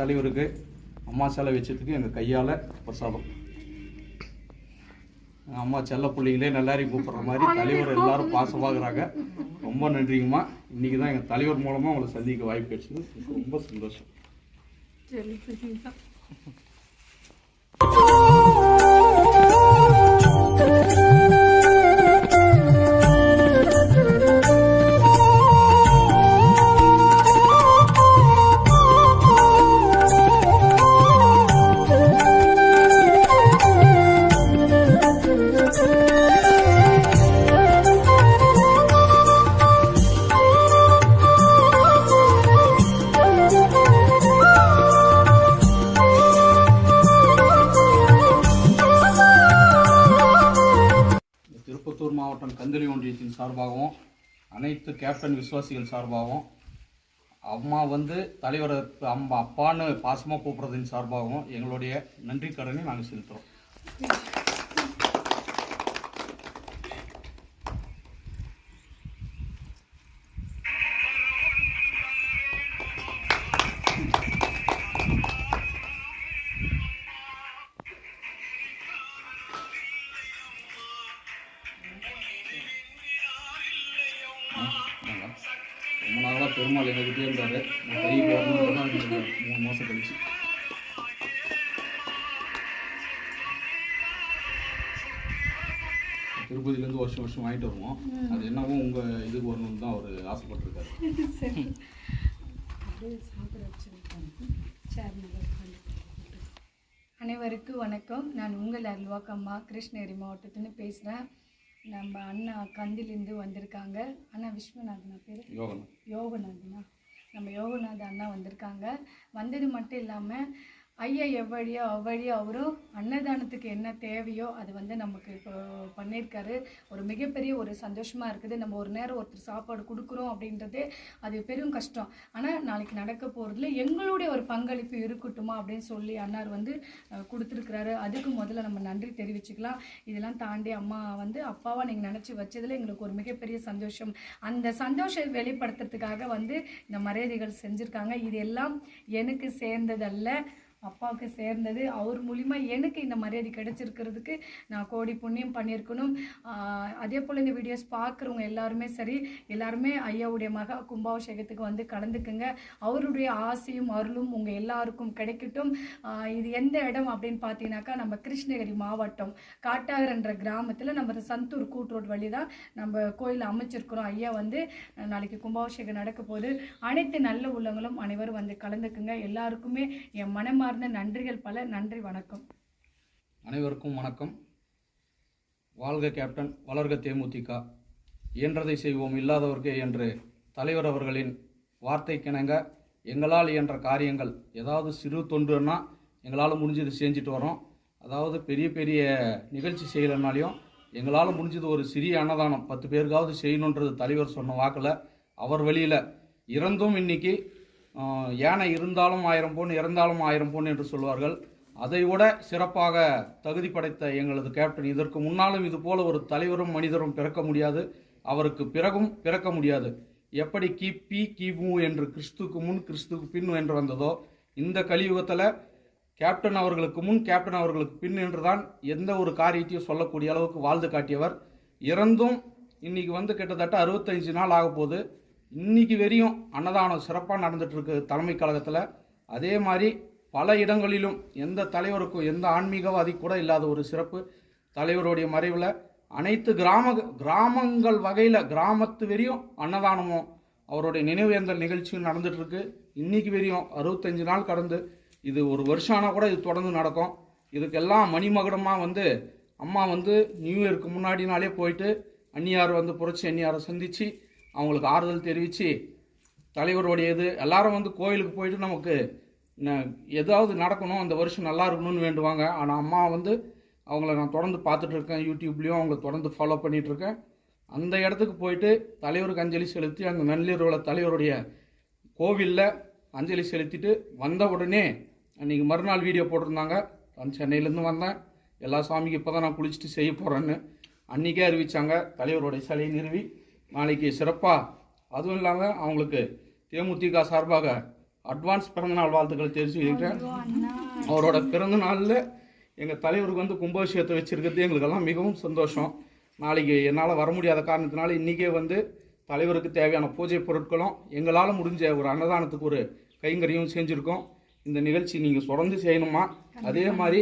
தலைவருக்கு அம்மா சிலை வச்சதுக்கு எங்கள் கையால் பிரசாதம். அம்மா செல்ல பிள்ளைங்களே எல்லாரையும் கூப்பிட்ற மாதிரி தலைவர் எல்லாரும் பாசமாகறாங்க ரொம்ப நன்றிங்கம்மா. இன்னைக்கு தான் எங்கள் தலைவர் மூலமாக உங்களை சந்திக்க வாய்ப்பு கிடைச்சது. ரொம்ப சந்தோஷம். திருப்பத்தூர் மாவட்டம் கந்தளி ஒன்றியத்தின் சார்பாகவும் அனைத்து கேப்டன் விசுவாசிகள் சார்பாகவும் அம்மா வந்து தலைவர் அம்மா அப்பான்னு பாசமாக கூப்பிட்றதின் சார்பாகவும் எங்களுடைய நன்றி கடனை நாங்கள் செலுத்துகிறோம் பெருமாள் எங்ககிட்டே இருந்தார். நான் கை மூணு மாதம் கழிச்சு. திருப்பதியிலேருந்து வருஷம் வருஷம் வாங்கிட்டு வருவோம். அது என்னவோ உங்கள் இதுக்கு வரணும்னு தான் அவர் ஆசைப்பட்டிருக்காரு. அனைவருக்கும் வணக்கம். நான் உங்கள் அல்வாக்கம்மா கிருஷ்ணகிரி மாவட்டத்துன்னு பேசுகிறேன் நம்ம அண்ணா கந்திலேருந்து வந்திருக்காங்க. அண்ணா விஸ்வநாதனா பேர்? யோகநாதனா? நம்ம யோகநாத அண்ணா வந்திருக்காங்க. வந்தது மட்டும் இல்லாமல் ஐயா எவ்வழியோ அவ்வழியோ அவரும் அன்னதானத்துக்கு என்ன தேவையோ அது வந்து நமக்கு இப்போ பண்ணியிருக்காரு ஒரு மிகப்பெரிய ஒரு சந்தோஷமாக இருக்குது. நம்ம ஒரு நேரம் ஒருத்தர் சாப்பாடு கொடுக்குறோம் அப்படின்றதே அது பெரும் கஷ்டம். ஆனால் நாளைக்கு நடக்க போகிறதுல எங்களுடைய ஒரு பங்களிப்பு இருக்கட்டுமா அப்படின்னு சொல்லி அண்ணார் வந்து கொடுத்துருக்குறாரு. அதுக்கு முதல்ல நம்ம நன்றி தெரிவிச்சுக்கலாம். இதெல்லாம் தாண்டி அம்மா வந்து அப்பாவாக நீங்கள் நினச்சி வச்சதில் எங்களுக்கு ஒரு மிகப்பெரிய சந்தோஷம். அந்த சந்தோஷம் வெளிப்படுத்துறதுக்காக வந்து இந்த மரியாதைகள் செஞ்சுருக்காங்க. இது எல்லாம் எனக்கு சேர்ந்ததல்ல. அப்பாவுக்கு சேர்ந்தது. அவர் மூலிமா எனக்கு இந்த மரியாதை கிடைச்சிருக்கிறதுக்கு நான் கோடி புண்ணியம் பண்ணியிருக்கணும். அதே போல் இந்த வீடியோஸ் பார்க்குறவங்க எல்லாருமே சரி எல்லாருமே ஐயாவுடைய மக கும்பாபிஷேகத்துக்கு வந்து கலந்துக்குங்க. அவருடைய ஆசையும் அருளும் உங்கள் எல்லாருக்கும் கிடைக்கட்டும். இது எந்த இடம் அப்படின்னு பார்த்தீங்கன்னாக்கா நம்ம கிருஷ்ணகிரி மாவட்டம் காட்டாகர்ன்ற கிராமத்தில் நம்ம சந்தூர் கூட்ரோட் வழி தான் நம்ம கோயில் அமைச்சிருக்கிறோம். ஐயா வந்து நாளைக்கு கும்பாபிஷேகம் நடக்க போகுது. அனைத்து நல்ல உள்ளங்களும் அனைவரும் வந்து கலந்துக்குங்க. எல்லாருக்குமே என் மனமார்ந்த நன்றிகள் பல. நன்றி வணக்கம். அனைவருக்கும் வணக்கம். வாழ்க கேப்டன் வளர்க தேமுதிக. இயன்றதை செய்வோம் இல்லாதவர்க்கே என்று தலைவர் அவர்களின் வார்த்தைக்கிணங்க எங்களால் இயன்ற காரியங்கள் ஏதாவது சிறு தொண்டுன்னா எங்களால் முடிஞ்சது செஞ்சுட்டு வரோம். அதாவது பெரிய பெரிய நிகழ்ச்சி செய்யலைனாலையும் எங்களால் முடிஞ்சது ஒரு சிறிய அன்னதானம் பத்து பேருக்காவது செய்யணுன்றது தலைவர் சொன்ன வாக்கில் அவர் வழியில். இறந்தும் இன்னைக்கு யானை இருந்தாலும் ஆயிரம் பொன் இறந்தாலும் ஆயிரம் பொன் என்று சொல்வார்கள். அதை விட சிறப்பாக தகுதி படைத்த எங்களது கேப்டன் இதற்கு முன்னாலும் இது போல ஒரு தலைவரும் மனிதரும் பிறக்க முடியாது. அவருக்கு பிறகும் பிறக்க முடியாது. எப்படி கிபி கிமு என்று கிறிஸ்துக்கு முன் கிறிஸ்துக்கு பின் என்று வந்ததோ இந்த கலியுகத்தில் கேப்டன் அவர்களுக்கு முன் கேப்டன் அவர்களுக்கு பின் என்றுதான் எந்த ஒரு காரியத்தையும் சொல்லக்கூடிய அளவுக்கு வாழ்ந்து காட்டியவர். இறந்தும் இன்னைக்கு வந்து கிட்டத்தட்ட அறுபத்தஞ்சு நாள் ஆக போகுது இன்னைக்கு வரையும் அன்னதானம் சிறப்பாக நடந்துகிட்ருக்கு தலைமை கழகத்தில். அதே மாதிரி பல இடங்களிலும் எந்த தலைவருக்கும் எந்த ஆன்மீகவாதி கூட இல்லாத ஒரு சிறப்பு. தலைவருடைய மறைவில் அனைத்து கிராம கிராமங்கள் வகையில் கிராமத்து வரையும் அன்னதானமும் அவருடைய நினைவேந்தல் நிகழ்ச்சியும் நடந்துகிட்ருக்கு இன்றைக்கி வரையும் அறுபத்தஞ்சு நாள் கடந்து இது ஒரு வருஷம் ஆனால் கூட இது தொடர்ந்து நடக்கும். இதுக்கெல்லாம் மணிமகுடமாக வந்து அம்மா வந்து நியூ இயருக்கு முன்னாடி நாளே போயிட்டு அந்நியார் வந்து புரட்சி அந்நியாரை சந்தித்து அவங்களுக்கு ஆறுதல் தெரிவித்து தலைவருடைய இது எல்லாரும் வந்து கோயிலுக்கு போயிட்டு நமக்கு ஏதாவது நடக்கணும் அந்த வருஷம் நல்லா இருக்கணும்னு வேண்டுவாங்க. ஆனால் அம்மா வந்து அவங்கள நான் தொடர்ந்து பார்த்துட்டு இருக்கேன் யூடியூப்லேயும் அவங்கள தொடர்ந்து ஃபாலோ பண்ணிகிட்ருக்கேன் அந்த இடத்துக்கு போயிட்டு தலைவருக்கு அஞ்சலி செலுத்தி அந்த நள்ளிரவில் தலைவருடைய கோவிலில் அஞ்சலி செலுத்திட்டு வந்த உடனே அன்றைக்கி மறுநாள் வீடியோ போட்டிருந்தாங்க. நான் சென்னையிலேருந்து வந்தேன். எல்லா சாமிக்கு இப்போ தான் நான் குளிச்சுட்டு செய்ய போகிறேன்னு அன்றைக்கே அறிவித்தாங்க தலைவருடைய சிலையை நிறுவி நாளைக்கு சிறப்பாக அதுவும் இல்லாமல் அவங்களுக்கு தேமுதிக சார்பாக அட்வான்ஸ் பிறந்தநாள் வாழ்த்துக்களை அண்ணா அவரோட பிறந்த நாளில் எங்கள் தலைவருக்கு வந்து கும்பாபிஷேகத்தை வச்சிருக்கிறது எங்களுக்கெல்லாம் மிகவும் சந்தோஷம். நாளைக்கு என்னால் வர முடியாத காரணத்தினால இன்றைக்கே வந்து தலைவருக்கு தேவையான பூஜை பொருட்களும் எங்களால் முடிஞ்ச ஒரு அன்னதானத்துக்கு ஒரு கைங்கரியும் செஞ்சுருக்கோம். இந்த நிகழ்ச்சி நீங்கள் தொடர்ந்து செய்யணுமா? அதே மாதிரி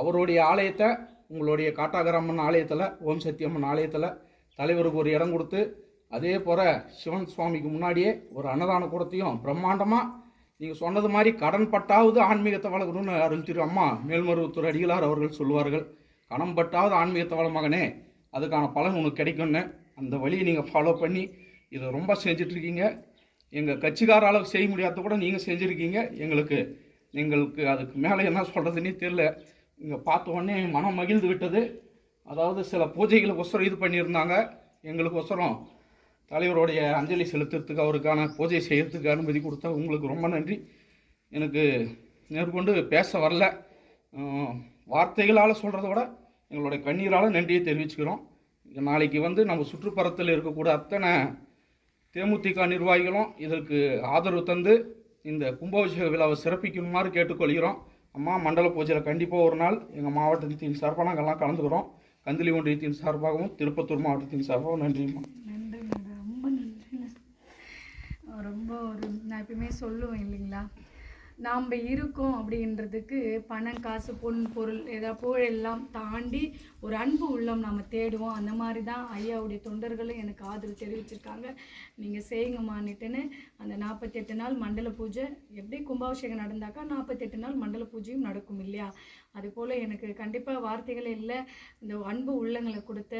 அவருடைய ஆலயத்தை உங்களுடைய காட்டாகரம்மன் ஆலயத்தில் ஓம் சக்தி அம்மன் ஆலயத்தில் தலைவருக்கு ஒரு இடம் கொடுத்து அதே போல் சிவன் சுவாமிக்கு முன்னாடியே ஒரு அன்னதான கூடத்தையும் பிரம்மாண்டமாக நீங்கள் சொன்னது மாதிரி கடன் பட்டாவது ஆன்மீகத்தை வளர்க்கணும்னு அருள் திரு அம்மா மேல்மருவத்தூர் அடிகளார் அவர்கள் சொல்லுவார்கள். கடன் பட்டாவது ஆன்மீகத்தை வள மகனே அதுக்கான பலன் உனக்கு கிடைக்கும்னு. அந்த வழியை நீங்கள் ஃபாலோ பண்ணி இதை ரொம்ப செஞ்சிட்ருக்கீங்க எங்கள் கட்சிக்கார அளவுக்கு செய்ய முடியாத கூட நீங்கள் செஞ்சுருக்கீங்க. எங்களுக்கு எங்களுக்கு அதுக்கு மேலே என்ன சொல்கிறதுனே தெரில இங்கே பார்த்த உடனே மனம் மகிழ்ந்து விட்டது. அதாவது சில பூஜைகளுக்கொசரம் இது பண்ணியிருந்தாங்க. எங்களுக்கு ஒசரம். தலைவருடைய அஞ்சலி செலுத்துறதுக்கு அவருக்கான பூஜை செய்கிறதுக்கு அனுமதி கொடுத்தா உங்களுக்கு ரொம்ப நன்றி. எனக்கு மேற்கொண்டு பேச வரல. வார்த்தைகளால் சொல்கிறத விட எங்களுடைய கண்ணீரால் நன்றியை தெரிவிச்சுக்கிறோம். நாளைக்கு வந்து நம்ம சுற்றுப்புறத்தில் இருக்கக்கூடிய அத்தனை தேமுதிக நிர்வாகிகளும் இதற்கு ஆதரவு தந்து இந்த கும்பாபிஷேக விழாவை சிறப்பிக்குமாறு கேட்டுக்கொள்கிறோம். அம்மா மண்டல பூஜையில் கண்டிப்பாக ஒரு நாள் எங்கள் மாவட்டத்தின் சார்பாக நாங்கள்லாம் கலந்துக்கிறோம். கந்தளி ஒன்றியத்தின் சார்பாகவும் திருப்பத்தூர் மாவட்டத்தின் சார்பாகவும் நன்றிம்மா நன்றி நன்றி ரொம்ப நன்றி ரொம்ப ஒரு நான் எப்பயுமே சொல்லுவேன் இல்லைங்களா? நாம் இருக்கோம் அப்படின்றதுக்கு பணம் காசு பொன் பொருள் ஏதாவது புகழ் எல்லாம் தாண்டி ஒரு அன்பு உள்ளம் நாம் தேடுவோம். அந்த மாதிரி தான் ஐயாவுடைய தொண்டர்களும் எனக்கு ஆதரவு தெரிவிச்சிருக்காங்க. நீங்கள் செய்யுங்கம்மான்னுட்டுன்னு அந்த நாற்பத்தெட்டு நாள் மண்டல பூஜை எப்படி கும்பாபிஷேகம் நடந்தாக்கா நாற்பத்தெட்டு நாள் மண்டல பூஜையும் நடக்கும் இல்லையா? அதுபோல் எனக்கு கண்டிப்பாக வார்த்தைகள் இல்லை. இந்த அன்பு உள்ளங்களை கொடுத்த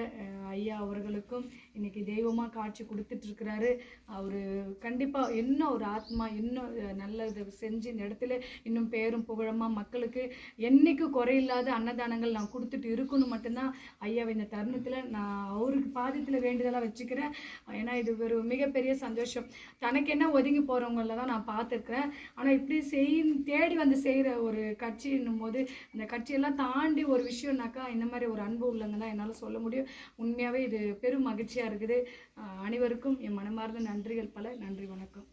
ஐயா அவர்களுக்கும் இன்றைக்கி தெய்வமாக காட்சி கொடுத்துட்ருக்கிறாரு அவர் கண்டிப்பாக இன்னும் ஒரு ஆத்மா இன்னும் நல்லது செஞ்சு இந்த இடத்துல இன்னும் பேரும் புகழமாக மக்களுக்கு என்றைக்கு குறையில்லாத அன்னதானங்கள் நான் கொடுத்துட்டு இருக்கணும் மட்டும்தான். ஐயாவை இந்த தருணத்தில் நான் அவருக்கு பாதத்தில் வேண்டுதலாக வச்சுக்கிறேன். ஏன்னா இது ஒரு மிகப்பெரிய சந்தோஷம். தனக்கு என்ன ஒதுங்கி போகிறவங்கள தான் நான் பார்த்துருக்குறேன். ஆனால் இப்படி செய் தேடி வந்து செய்கிற ஒரு கட்சின்னும் போது இந்த கட்சியெல்லாம் தாண்டி ஒரு விஷயம்னாக்கா இந்த மாதிரி ஒரு அன்பு உள்ளங்க தான் என்னால் சொல்ல முடியும். உண்மையாகவே இது பெரும் மகிழ்ச்சியாக இருக்குது. அனைவருக்கும் என் மனமார்ந்த நன்றிகள் பல. நன்றி வணக்கம்.